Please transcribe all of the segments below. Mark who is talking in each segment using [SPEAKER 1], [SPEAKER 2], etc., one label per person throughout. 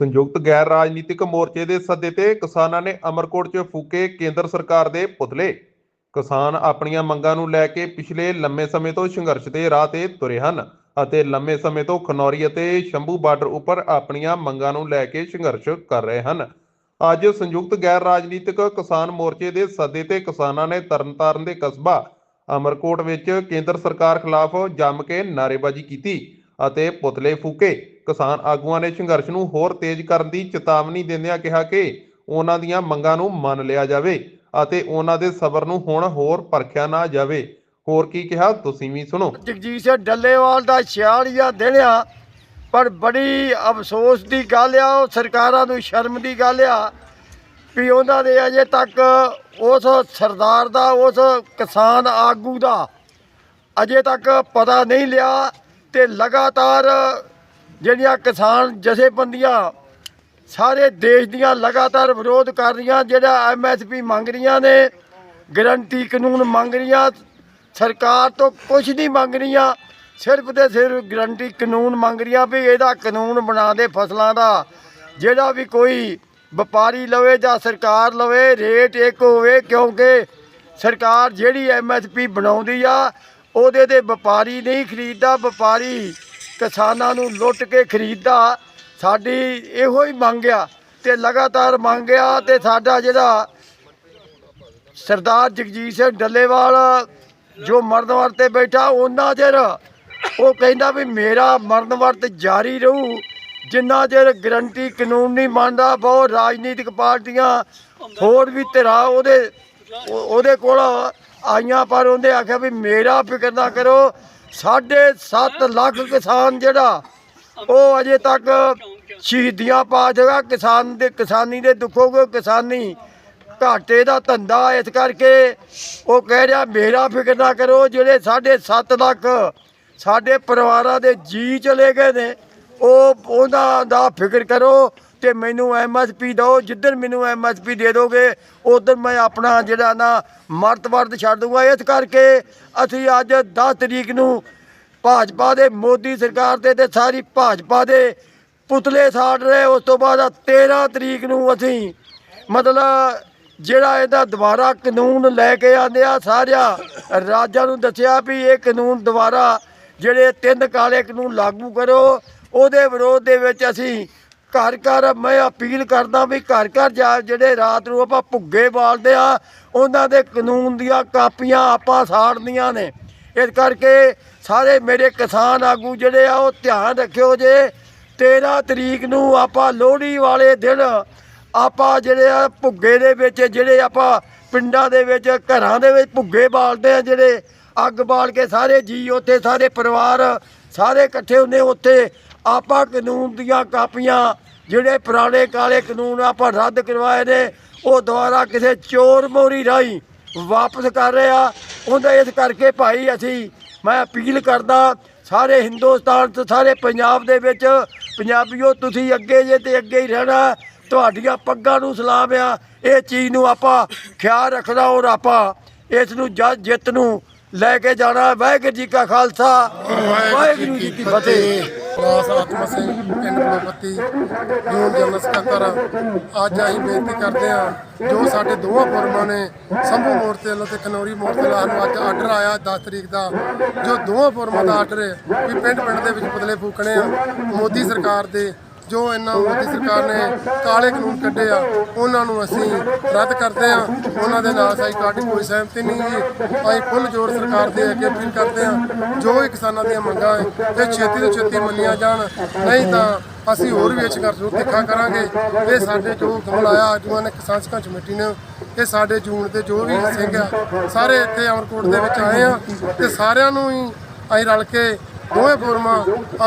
[SPEAKER 1] ਸੰਯੁਕਤ ਗੈਰ ਰਾਜਨੀਤਿਕ ਮੋਰਚੇ ਦੇ ਸੱਦੇ ਤੇ ਕਿਸਾਨਾਂ ਨੇ ਅਮਰਕੋਟ 'ਚ ਫੂਕੇ ਕੇਂਦਰ ਸਰਕਾਰ ਦੇ ਪੁਤਲੇ। ਕਿਸਾਨ ਆਪਣੀਆਂ ਮੰਗਾਂ ਨੂੰ ਲੈ ਕੇ ਪਿਛਲੇ ਲੰਮੇ ਸਮੇਂ ਤੋਂ ਸੰਘਰਸ਼ ਦੇ ਰਾਹ ਤੇ ਤੁਰੇ ਹਨ ਅਤੇ ਲੰਮੇ ਸਮੇਂ ਤੋਂ ਖਨੌਰੀ ਅਤੇ ਸ਼ੰਭੂ ਬਾਰਡਰ ਉੱਪਰ ਆਪਣੀਆਂ ਮੰਗਾਂ ਨੂੰ ਲੈ ਕੇ ਸੰਘਰਸ਼ ਕਰ ਰਹੇ ਹਨ। ਅੱਜ ਸੰਯੁਕਤ ਗੈਰ ਰਾਜਨੀਤਿਕ ਕਿਸਾਨ ਮੋਰਚੇ ਦੇ ਸੱਦੇ ਤੇ ਕਿਸਾਨਾਂ ਨੇ ਤਰਨਤਾਰਨ ਦੇ ਕਸਬਾ ਅਮਰਕੋਟ ਵਿੱਚ ਕੇਂਦਰ ਸਰਕਾਰ ਖਿਲਾਫ ਜੰਮ ਕੇ ਨਾਅਰੇਬਾਜ਼ੀ ਕੀਤੀ ਅਤੇ ਪੁਤਲੇ ਫੂਕੇ। ਕਿਸਾਨ ਆਗੂਆਂ ਨੇ ਸੰਘਰਸ਼ ਨੂੰ ਹੋਰ ਤੇਜ਼ ਕਰਨ ਦੀ ਚੇਤਾਵਨੀ ਦਿੰਦਿਆਂ ਕਿਹਾ ਕਿ ਉਹਨਾਂ ਦੀਆਂ ਮੰਗਾਂ ਨੂੰ ਮੰਨ ਲਿਆ ਜਾਵੇ ਅਤੇ ਉਹਨਾਂ ਦੇ ਸਬਰ ਨੂੰ ਹੁਣ ਹੋਰ ਪਰਖਿਆ ਨਾ ਜਾਵੇ। ਹੋਰ ਕੀ ਕਿਹਾ, ਤੁਸੀਂ ਵੀ ਸੁਣੋ।
[SPEAKER 2] ਜਗਜੀਤ ਸਿੰਘ ਡੱਲੇਵਾਲ ਦਾ 46 ਦਿਨ ਆ, ਪਰ ਬੜੀ ਅਫਸੋਸ ਦੀ ਗੱਲ ਆ, ਉਹ ਸਰਕਾਰਾਂ ਨੂੰ ਸ਼ਰਮ ਦੀ ਗੱਲ ਆ ਵੀ ਉਹਨਾਂ ਦੇ ਅਜੇ ਤੱਕ ਉਸ ਸਰਦਾਰ ਦਾ, ਉਸ ਕਿਸਾਨ ਆਗੂ ਦਾ ਅਜੇ ਤੱਕ ਪਤਾ ਨਹੀਂ ਲਿਆ ਤੇ ਲਗਾਤਾਰ ਜਿਹੜੀਆਂ ਕਿਸਾਨ ਜਥੇਬੰਦੀਆਂ ਸਾਰੇ ਦੇਸ਼ ਦੀਆਂ ਲਗਾਤਾਰ ਵਿਰੋਧ ਕਰ ਰਹੀਆਂ, ਜਿਹੜਾ ਐਮਐਸਪੀ ਮੰਗ ਰਹੀਆਂ ਨੇ ਗਰੰਟੀ ਕਾਨੂੰਨ ਮੰਗ ਰਹੀਆਂ, ਸਰਕਾਰ ਤੋਂ ਕੁਝ ਨਹੀਂ ਮੰਗ ਰਹੀਆਂ, ਸਿਰਫ ਤੇ ਸਿਰਫ ਗਰੰਟੀ ਕਾਨੂੰਨ ਮੰਗ ਰਹੀਆਂ ਵੀ ਇਹਦਾ ਕਾਨੂੰਨ ਬਣਾ ਦੇ ਫਸਲਾਂ ਦਾ, ਜਿਹੜਾ ਵੀ ਕੋਈ ਵਪਾਰੀ ਲਵੇ ਜਾਂ ਸਰਕਾਰ ਲਵੇ, ਰੇਟ ਇੱਕ ਹੋਵੇ, ਕਿਉਂਕਿ ਸਰਕਾਰ ਜਿਹੜੀ ਐਮਐਸਪੀ ਬਣਾਉਂਦੀ ਆ, ਉਹਦੇ ਤੇ ਵਪਾਰੀ ਨਹੀਂ ਖਰੀਦਦਾ, ਵਪਾਰੀ ਕਿਸਾਨਾਂ ਨੂੰ ਲੁੱਟ ਕੇ ਖਰੀਦਦਾ। ਸਾਡੀ ਇਹੋ ਹੀ ਮੰਗ ਆ ਤੇ ਲਗਾਤਾਰ ਮੰਗ ਆ ਤੇ ਸਾਡਾ ਜਿਹੜਾ ਸਰਦਾਰ ਜਗਜੀਤ ਸਿੰਘ ਡੱਲੇਵਾਲ ਜੋ ਮਰਨ ਵਰਤ ਤੇ ਬੈਠਾ, ਉਹਨਾਂ ਚਿਰ ਉਹ ਕਹਿੰਦਾ ਵੀ ਮੇਰਾ ਮਰਨ ਵਰਤ ਜਾਰੀ ਰਹੂ। ਜਿੰਨਾ ਚਿਰ ਗਰੰਟੀ ਕਾਨੂੰਨ ਨਹੀਂ ਮੰਨਦਾ, ਬਹੁਤ ਰਾਜਨੀਤਿਕ ਪਾਰਟੀਆਂ ਹੋਰ ਵੀ ਧਿਰਾਂ ਉਹਦੇ ਉਹਦੇ ਕੋਲ ਆਈਆਂ, ਪਰ ਉਹਨੇ ਆਖਿਆ ਵੀ ਮੇਰਾ ਫਿਕਰ ਨਾ ਕਰੋ। ਸਾਢੇ ਸੱਤ ਲੱਖ ਕਿਸਾਨ ਜਿਹੜਾ, ਉਹ ਅਜੇ ਤੱਕ ਸ਼ਹੀਦੀਆਂ ਪਾ ਜਗਾ ਕਿਸਾਨ ਦੇ, ਕਿਸਾਨੀ ਦੇ ਦੁੱਖੋ ਕੋ ਕਿਸਾਨੀ ਘਾਟੇ ਦਾ ਧੰਦਾ ਇਸ ਕਰਕੇ ਉਹ ਕਹਿ ਰਿਹਾ, ਮੇਰਾ ਫਿਕਰ ਨਾ ਕਰੋ, ਜਿਹੜੇ ਸਾਢੇ ਸੱਤ ਲੱਖ ਸਾਡੇ ਪਰਿਵਾਰਾਂ ਦੇ ਜੀ ਚਲੇ ਗਏ ਨੇ, ਉਹ, ਉਹਨਾਂ ਦਾ ਫਿਕਰ ਕਰੋ ਤੇ ਮੈਨੂੰ ਐਮਐਸਪੀ ਦਿਓ। ਜਿੱਦਣ ਮੈਨੂੰ ਐਮਐਸਪੀ ਦੇ ਦੋਗੇ ਉਦੋਂ ਮੈਂ ਆਪਣਾ ਜਿਹੜਾ ਨਾ ਮਰਤਵਰਦ ਛੱਡ ਦੂੰਗਾ। ਇਸ ਕਰਕੇ ਅਸੀਂ ਅੱਜ 10 ਤਰੀਕ ਨੂੰ ਭਾਜਪਾ ਦੇ, ਮੋਦੀ ਸਰਕਾਰ ਦੇ ਤੇ ਸਾਰੀ ਭਾਜਪਾ ਦੇ ਪੁਤਲੇ ਸਾੜ ਰਹੇ। ਉਸ ਤੋਂ ਬਾਅਦ 13 ਤਰੀਕ ਨੂੰ ਅਸੀਂ ਮਤਲਬ ਜਿਹੜਾ ਇਹਦਾ ਦੁਬਾਰਾ ਕਾਨੂੰਨ ਲੈ ਕੇ ਆਂਦੇ ਆ, ਸਾਰਿਆਂ ਰਾਜਾਂ ਨੂੰ ਦੱਸਿਆ ਵੀ ਇਹ ਕਾਨੂੰਨ ਦੁਬਾਰਾ ਜਿਹੜੇ ਤਿੰਨ ਕਾਲੇ ਕਾਨੂੰਨ ਲਾਗੂ ਕਰੋ, ਉਹਦੇ ਵਿਰੋਧ ਦੇ ਵਿੱਚ ਅਸੀਂ ਘਰ ਘਰ ਮੈਂ ਅਪੀਲ ਕਰਦਾ ਵੀ ਘਰ ਘਰ ਜਾ ਜਿਹੜੇ ਰਾਤ ਨੂੰ ਆਪਾਂ ਭੁੱਗੇ ਬਾਲਦੇ ਆ, ਉਹਨਾਂ ਦੇ ਕਾਨੂੰਨ ਦੀਆਂ ਕਾਪੀਆਂ ਆਪਾਂ ਸਾੜਨੀਆਂ ਨੇ। ਇਸ ਕਰਕੇ ਸਾਰੇ ਮੇਰੇ ਕਿਸਾਨ ਆਗੂ ਜਿਹੜੇ ਆ, ਉਹ ਧਿਆਨ ਰੱਖਿਓ ਜੇ। 13 ਤਰੀਕ ਨੂੰ ਆਪਾਂ ਲੋਹੜੀ ਵਾਲੇ ਦਿਨ ਆਪਾਂ ਜਿਹੜੇ ਆ, ਭੁੱਗੇ ਦੇ ਵਿੱਚ ਜਿਹੜੇ ਆਪਾਂ ਪਿੰਡਾਂ ਦੇ ਵਿੱਚ, ਘਰਾਂ ਦੇ ਵਿੱਚ ਭੁੱਗੇ ਬਾਲਦੇ ਆ ਜਿਹੜੇ। ਅੱਗ ਬਾਲ ਕੇ ਸਾਰੇ ਜੀ ਉੱਥੇ, ਸਾਰੇ ਪਰਿਵਾਰ ਸਾਰੇ ਇਕੱਠੇ ਹੁੰਦੇ ਉੱਥੇ। ਆਪਾਂ ਕਾਨੂੰਨ ਦੀਆਂ ਕਾਪੀਆਂ, ਜਿਹੜੇ ਪੁਰਾਣੇ ਕਾਲੇ ਕਾਨੂੰਨ ਆਪਾਂ ਰੱਦ ਕਰਵਾਏ ਨੇ, ਉਹ ਦੁਬਾਰਾ ਕਿਸੇ ਚੋਰ ਮੋਰੀ ਰਾਹੀਂ ਵਾਪਸ ਕਰ ਰਹੇ ਆ। ਉਹਦਾ ਇਸ ਕਰਕੇ ਭਾਈ ਅਸੀਂ ਮੈਂ ਅਪੀਲ ਕਰਦਾ ਸਾਰੇ ਹਿੰਦੁਸਤਾਨ ਤੇ ਸਾਰੇ ਪੰਜਾਬ ਦੇ ਵਿੱਚ ਪੰਜਾਬੀਓ, ਤੁਸੀਂ ਅੱਗੇ ਜੇ ਤੇ ਅੱਗੇ ਹੀ ਰਹਿਣਾ, ਤੁਹਾਡੀਆਂ ਪੱਗਾਂ ਨੂੰ ਸਲਾਮ ਆ, ਇਹ ਚੀਜ਼ ਨੂੰ ਆਪਾਂ ਖਿਆਲ ਰੱਖਣਾ ਔਰ ਆਪਾਂ ਇਸ ਨੂੰ ਜੱਜ ਜਿੱਤ ਨੂੰ ਲੈ ਕੇ ਜਾਣਾ ਵਾਹਿਗੁਰੂ ਜੀ ਕਾ ਖਾਲਸਾ। ਵਾਹਿਗੁਰੂ ਜੀ ਕੀ ਫਤਿਹ।
[SPEAKER 3] ਦਾਸ ਆਤਮਾ ਸਿੰਘ ਪਿੰਡ ਬਲੋਪਤੀ ਜੂਨ ਜਨਰਲ ਸਕੱਤਰ ਅੱਜ ਅਸੀਂ ਬੇਨਤੀ ਕਰਦੇ ਹਾਂ ਜੋ ਸਾਡੇ ਦੋਵਾਂ ਫੋਰਮਾਂ ਨੇ ਸੰਭੂ ਮੋਰਚੇ ਵੱਲੋਂ ਤੇ ਖਨੌਰੀ ਮੋਰਚੇ ਵੱਲੋਂ ਸਾਨੂੰ ਅੱਜ ਆਰਡਰ ਆਇਆ 10 ਤਰੀਕ ਦਾ ਜੋ ਦੋਵਾਂ ਫੋਰਮਾਂ ਦਾ ਆਰਡਰ ਹੈ ਵੀ ਪਿੰਡ ਪਿੰਡ ਦੇ ਵਿੱਚ ਪੁਤਲੇ ਫੂਕਣੇ ਆ। ਮੋਦੀ ਸਰਕਾਰ ਦੇ ਜੋ ਇਹਨਾਂ ਮੋਦੀ ਸਰਕਾਰ ਨੇ ਕਾਲੇ ਕਾਨੂੰਨ ਕੱਢੇ ਆ, ਉਹਨਾਂ ਨੂੰ ਅਸੀਂ ਰੱਦ ਕਰਦੇ ਆ। ਉਹਨਾਂ ਦੇ ਨਾਲ ਸਾਡੀ ਸਾਡੀ ਕੋਈ ਸਹਿਮਤੀ ਨਹੀਂ ਜੀ। ਅਸੀਂ ਫੁੱਲ ਜੋਰ ਸਰਕਾਰ ਦੇ ਅੱਗੇ ਅਪੀਲ ਕਰਦੇ ਆ। ਜੋ ਵੀ ਕਿਸਾਨਾਂ ਦੀਆਂ ਮੰਗਾਂ ਹੈ, ਇਹ ਛੇਤੀ ਤੋਂ ਛੇਤੀ ਮੰਨੀਆਂ ਜਾਣ। ਨਹੀਂ ਤਾਂ ਅਸੀਂ ਹੋਰ ਵੀ ਇਹ ਸੰਘਰਸ਼ ਨੂੰ ਤਿੱਖਾ ਕਰਾਂਗੇ। ਇਹ ਸਾਡੇ ਜੋ ਹੁਕਮ ਆਇਆ ਆਗੂਆਂ ਨੇ ਕਿਸਾਨ ਸੰਘਰਸ਼ ਕਮੇਟੀ ਨੇ। ਇਹ ਸਾਡੇ ਜੂਨ ਦੇ ਜੋ ਵੀ ਸਿੰਘ ਆ, ਸਾਰੇ ਇੱਥੇ ਅਮਰਕੋਟ ਦੇ ਵਿੱਚ ਆਏ ਆ। ਤੇ ਸਾਰਿਆਂ ਨੂੰ ਹੀ ਅਸੀਂ ਰਲ ਕੇ ਦੋਵੇਂ ਫੋਰਮਾਂ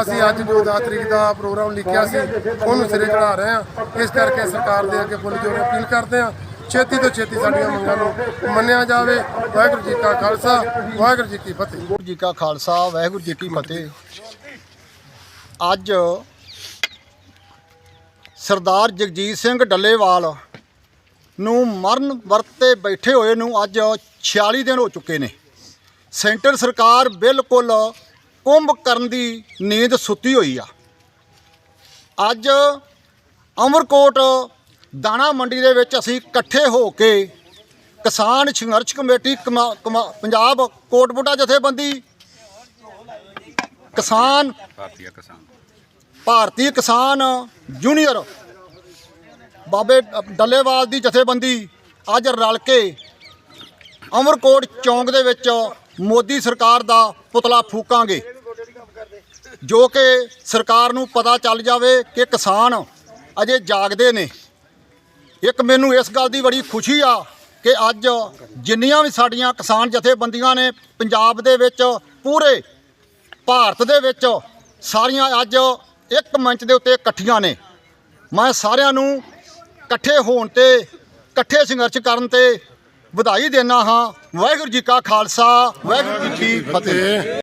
[SPEAKER 3] ਅਸੀਂ ਅੱਜ ਜੋ 10 ਤਰੀਕ ਦਾ ਪ੍ਰੋਗਰਾਮ ਲਿਖਿਆ ਸੀ, ਉਹਨੂੰ ਸਿਰੇ ਚੜਾ ਰਹੇ ਹਾਂ। ਇਸ ਕਰਕੇ ਸਰਕਾਰ ਦੇ ਅੱਗੇ ਫੁੱਲ ਜੋਰ ਅਪੀਲ ਕਰਦੇ ਹਾਂ। ਛੇਤੀ ਤੋਂ ਛੇਤੀ ਸਾਡੀਆਂ ਮੰਗਾਂ ਨੂੰ ਮੰਨਿਆ ਜਾਵੇ। ਵਾਹਿਗੁਰੂ ਜੀ ਕਾ ਖਾਲਸਾ, ਵਾਹਿਗੁਰੂ ਜੀ ਕੀ ਫਤਿਹ।
[SPEAKER 4] ਵਾਹਿਗੁਰੂ ਜੀ ਕਾ ਖਾਲਸਾ, ਵਾਹਿਗੁਰੂ ਜੀ ਕੀ ਫਤਿਹ। ਅੱਜ ਸਰਦਾਰ ਜਗਜੀਤ ਸਿੰਘ ਡੱਲੇਵਾਲ ਨੂੰ ਮਰਨ ਵਰਤੇ ਬੈਠੇ ਹੋਏ ਨੂੰ ਅੱਜ 46 ਦਿਨ ਹੋ ਚੁੱਕੇ ਨੇ। ਸੈਂਟਰ ਸਰਕਾਰ ਬਿਲਕੁਲ ਕੁੰਭ ਕਰਨ ਦੀ ਨੀਂਦ ਸੁੱਤੀ ਹੋਈ ਆ। ਅੱਜ ਅਮਰਕੋਟ ਦਾਣਾ ਮੰਡੀ ਦੇ ਵਿੱਚ ਅਸੀਂ ਇਕੱਠੇ ਹੋ ਕੇ ਕਿਸਾਨ ਸੰਘਰਸ਼ ਕਮੇਟੀ ਕਮਾ- ਕਮਾ- ਪੰਜਾਬ ਕੋਟਬੁੱਢਾ ਜਥੇਬੰਦੀ ਕਿਸਾਨ ਭਾਰਤੀ ਕਿਸਾਨ ਜੂਨੀਅਰ ਬਾਬੇ ਡੱਲੇਵਾਲ ਦੀ ਜਥੇਬੰਦੀ ਅੱਜ ਰਲ ਕੇ ਅਮਰਕੋਟ ਚੌਂਕ ਦੇ ਵਿੱਚ ਮੋਦੀ ਸਰਕਾਰ ਦਾ ਪੁਤਲਾ ਫੂਕਾਂਗੇ। ਜੋ ਕਿ ਸਰਕਾਰ ਨੂੰ ਪਤਾ ਚੱਲ ਜਾਵੇ ਕਿ ਕਿਸਾਨ ਅਜੇ ਜਾਗਦੇ ਨੇ। ਇੱਕ ਮੈਨੂੰ ਇਸ ਗੱਲ ਦੀ ਬੜੀ ਖੁਸ਼ੀ ਆ ਕਿ ਅੱਜ ਜਿੰਨੀਆਂ ਵੀ ਸਾਡੀਆਂ ਕਿਸਾਨ ਜਥੇਬੰਦੀਆਂ ਨੇ ਪੰਜਾਬ ਦੇ ਵਿੱਚ, ਪੂਰੇ ਭਾਰਤ ਦੇ ਵਿੱਚ ਸਾਰੀਆਂ ਅੱਜ ਇੱਕ ਮੰਚ ਦੇ ਉੱਤੇ ਇਕੱਠੀਆਂ ਨੇ। ਮੈਂ ਸਾਰਿਆਂ ਨੂੰ ਇਕੱਠੇ ਹੋਣ ਤੇ, ਇਕੱਠੇ ਸੰਘਰਸ਼ ਕਰਨ ਤੇ ਵਧਾਈ ਦੇਣਾ ਹਾਂ। ਵਾਹਿਗੁਰੂ ਜੀ ਕਾ ਖਾਲਸਾ ਵਾਹਿਗੁਰੂ ਜੀ ਕੀ ਫਤਿਹ।